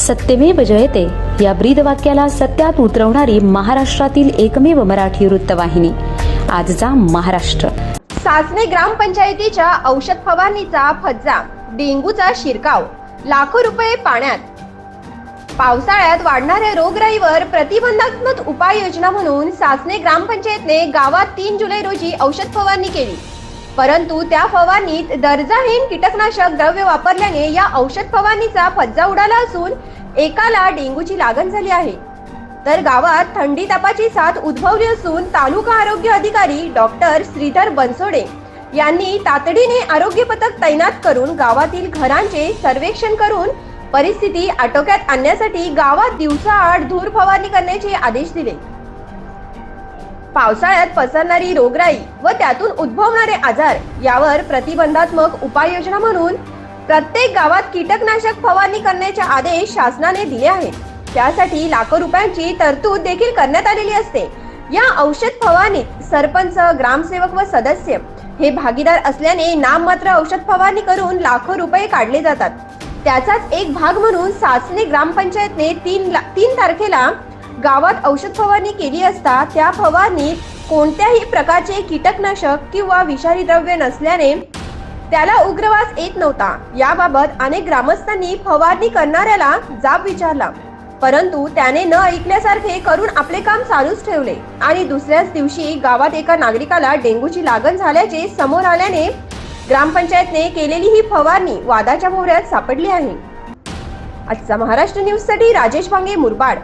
सत्यमेव जयते. या ब्रीद वाक्याला सत्यात उतरवणारी महाराष्ट्रातील एकमेव मराठी वृत्तवाहिनी. आजचा महाराष्ट्र. सासणे ग्रामपंचायतीच्या औषध फवारणीचा फज्जा डेंग्यूचा शिरकाव लाखो रुपये पाण्यात. पावसाळ्यात वाढणाऱ्या रोगराईवर प्रतिबंधात्मक उपाययोजना म्हणून सासणे ग्रामपंचायतने गावात तीन जुलै रोजी औषध फवारणी केली. परंतु त्या फवारणीत दर्जाहीन कीटकनाशक द्रव्य वापरल्याने या औषध फवारणीचा फज्जा उडाला असून एकाला डेंग्यूची लागण झाली आहे. तर गावात थंडी तापाची साथ उद्भवली असून तालुका आरोग्य अधिकारी डॉक्टर श्रीधर बनसोडे यांनी तातडीने आरोग्य पथक तैनात करून गावातील घरांचे सर्वेक्षण करून परिस्थिती आटोक्यात आणण्यासाठी गावात दिवसाआड धूर फवारणी करण्याचे आदेश दिले. पावसाळ्यात पसरणारी रोगराई व त्यातून उद्भवणारे आजार यावर प्रतिबंधात्मक उपाययोजना म्हणून प्रत्येक गावात कीटकनाशक फवारणी करण्याचे आदेश शासनाने दिले आहेत. त्यासाठी लाखो रुपयांची तरतूद देखील करण्यात आलेली असते. या औषध फवारणीत सरपंच ग्रामसेवक व सदस्य हे भागीदार असल्याने नाममात्र औषध फवारणी करून लाखो रुपये काढले जातात. त्याचाच एक भाग म्हणून सासणे ग्रामपंचायतने तीन तीन तारखेला गावात औषध फवारणी केली असता त्या फवारणीत कोणत्याही प्रकारचे कीटकनाशक किंवा विषारी द्रव्य नसल्याने त्याला उग्रवास येत नव्हता. याबाबत अनेक ग्रामस्थांनी फवारणी करणाऱ्याला जाब विचारला. परंतु त्याने न ऐकल्यासारखे करून आपले काम चालूच ठेवले आणि दुसऱ्याच दिवशी गावात एका नागरिकाला डेंग्यूची लागण झाल्याचे समोर आल्याने ग्रामपंचायतने केलेली ही फवारणी वादाच्या भोवऱ्यात सापडली आहे. आजचा महाराष्ट्र न्यूजसाठी राजेश भांगे मुरबाड.